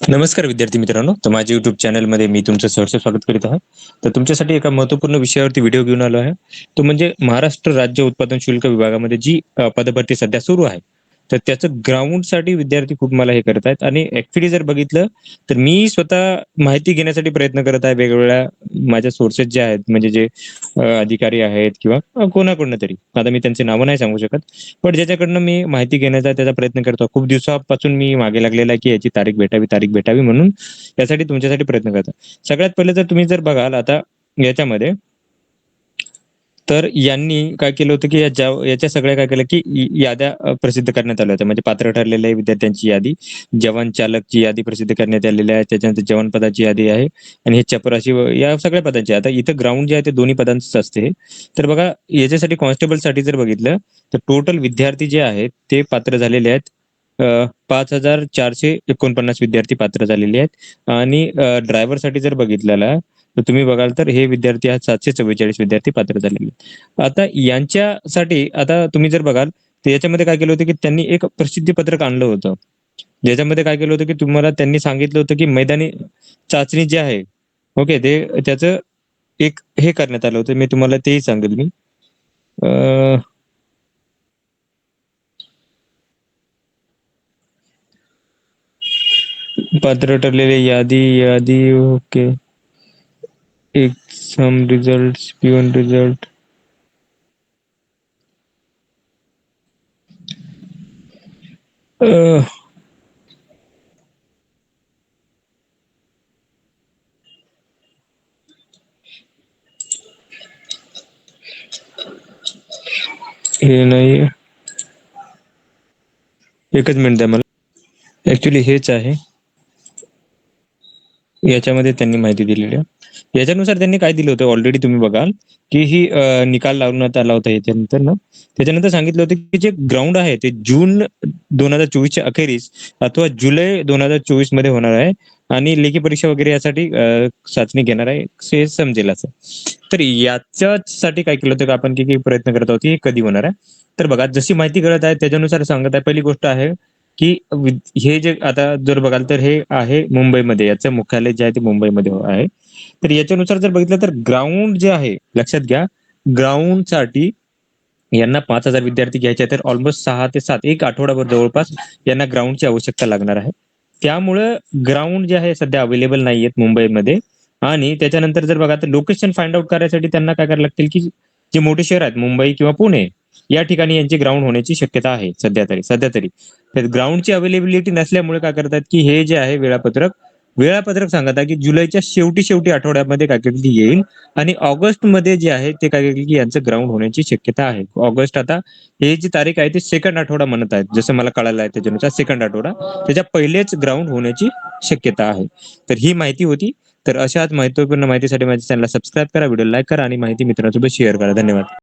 नमस्कार विद्यार्थी मित्रांनो. तर माझ्या युट्यूब चॅनलमध्ये मी तुमचं सहर्ष स्वागत करीत आहे. तर तुमच्यासाठी एका महत्त्वपूर्ण विषयावरती व्हिडिओ घेऊन आलो आहे. तो म्हणजे महाराष्ट्र राज्य उत्पादन शुल्क विभागामध्ये जी पदभरती सध्या सुरू आहे. तर त्याचं ग्राउंडसाठी विद्यार्थी खूप मला हे करत आहेत आणि ऍक्च्युली जर बघितलं तर मी स्वतः माहिती घेण्यासाठी प्रयत्न करत आहे वेगवेगळ्या माझ्या सोर्सेस जे आहेत म्हणजे जे अधिकारी आहेत किंवा कोणाकडनं तरी. आता मी त्यांचे नावं नाही सांगू शकत पण ज्याच्याकडनं मी माहिती घेण्याचा त्याचा प्रयत्न करतो. खूप दिवसापासून मी मागे लागलेला आहे की याची तारीख भेटावी तारीख भेटावी म्हणून यासाठी तुमच्यासाठी प्रयत्न करतो. सगळ्यात पहिले जर तुम्ही जर बघाल आता याच्यामध्ये तर यांनी काय केलं होतं की या ज्या- याच्या सगळ्या काय केलं की याद्या प्रसिद्ध करण्यात आल्या होत्या. म्हणजे पात्र ठरलेल्या विद्यार्थ्यांची यादी जवान चालकची यादी प्रसिद्ध करण्यात आलेली आहे. त्याच्यानंतर जवान पदाची यादी आहे. आणि हे चपराशी या सगळ्या पदांची आता इथं ग्राउंड जे आहे ते दोन्ही पदांचंच असते तर बघा याच्यासाठी कॉन्स्टेबलसाठी जर बघितलं तर टोटल विद्यार्थी जे आहेत ते पात्र झालेले आहेत. पाच हजार चारशे एकोणपन्नास विद्यार्थी पात्र झालेले आहेत. आणि ड्रायव्हरसाठी जर बघितलेला तर तुम्ही बघाल तर हे विद्यार्थी आहेत सातशे चव्वेचाळीस विद्यार्थी पात्र झालेले आहेत. आता यांच्यासाठी आता तुम्ही जर बघाल तर याच्यामध्ये काय केलं होतं की त्यांनी एक प्रसिद्धी पत्रक आणलं होतं. ज्याच्यामध्ये काय केलं होतं की तुम्हाला त्यांनी सांगितलं होतं की मैदानी चाचणी जी आहे ओके ते त्याचं एक हे करण्यात आलं होतं. मी तुम्हाला तेही सांगेल मी. पात्र ठरलेले यादी यादी okay exam result peon result हे नाही एकच मिनिट द्या मला। ऍक्च्युली हेच आहे याच्यामध्ये त्यांनी माहिती दिलेली आहे. याच्यानुसार त्यांनी काय दिलं होतं? ऑलरेडी तुम्ही बघाल की ही निकाल लावण्यात आला होता याच्यानंतर ना? त्याच्यानंतर सांगितलं होतं की जे ग्राउंड आहे ते जून दोन हजार चोवीसच्या अखेरीस अथवा जुलै दोन हजार चोवीसमध्ये होणार आहे आणि लेखी परीक्षा वगैरे यासाठी चाचणी घेणार आहे हे समजेल असं. तर याच्यासाठी काय केलं होतं का आपण की प्रयत्न करत आहोत की हे कधी होणार आहे? तर बघा जशी माहिती कळत आहे त्याच्यानुसार सांगत आहे. पहिली गोष्ट आहे की हे जे आता जर बघाल तर हे आहे मुंबईमध्ये याचं मुख्यालय जे आहे ते मुंबईमध्ये आहे. तर याच्यानुसार जर बघितलं तर ग्राउंड जे आहे लक्षात घ्या ग्राउंडसाठी यांना पाच हजार विद्यार्थी घ्यायचे तर ऑलमोस्ट सहा ते सात एक आठवडाभर जवळपास यांना ग्राउंडची आवश्यकता लागणार आहे. त्यामुळं ग्राउंड जे आहे सध्या अवेलेबल नाही आहेत मुंबईमध्ये. आणि त्याच्यानंतर जर बघा तर लोकेशन फाइंड आउट करायसाठी त्यांना काय करायला लागतील की जे मोठे शहर आहेत मुंबई किंवा पुणे या ठिकाणी यांची ग्राउंड होण्याची शक्यता आहे सध्या तरी सध्या तरी. तर ग्राउंडची अवेलेबिलिटी नसल्यामुळे काय करतात की हे जे आहे वेळापत्रक वेळापत्रक सांगत आहे की जुलैच्या शेवटी शेवटी आठवड्यामध्ये काय केली येईल आणि ऑगस्टमध्ये जे आहे ते काय केलं की यांचं ग्राउंड होण्याची शक्यता आहे. ऑगस्ट आता हे जी तारीख आहे ती सेकंड आठवडा म्हणत आहेत. जसं मला कळालं आहे त्याच्यानुसार सेकंड आठवडा त्याच्या पहिलेच ग्राउंड होण्याची शक्यता आहे. तर ही माहिती होती. तर अशाच महत्त्वपूर्ण माहितीसाठी माझ्या चॅनलला सबस्क्राईब करा व्हिडिओ लाईक करा आणि माहिती मित्रांसोबत शेअर करा. धन्यवाद.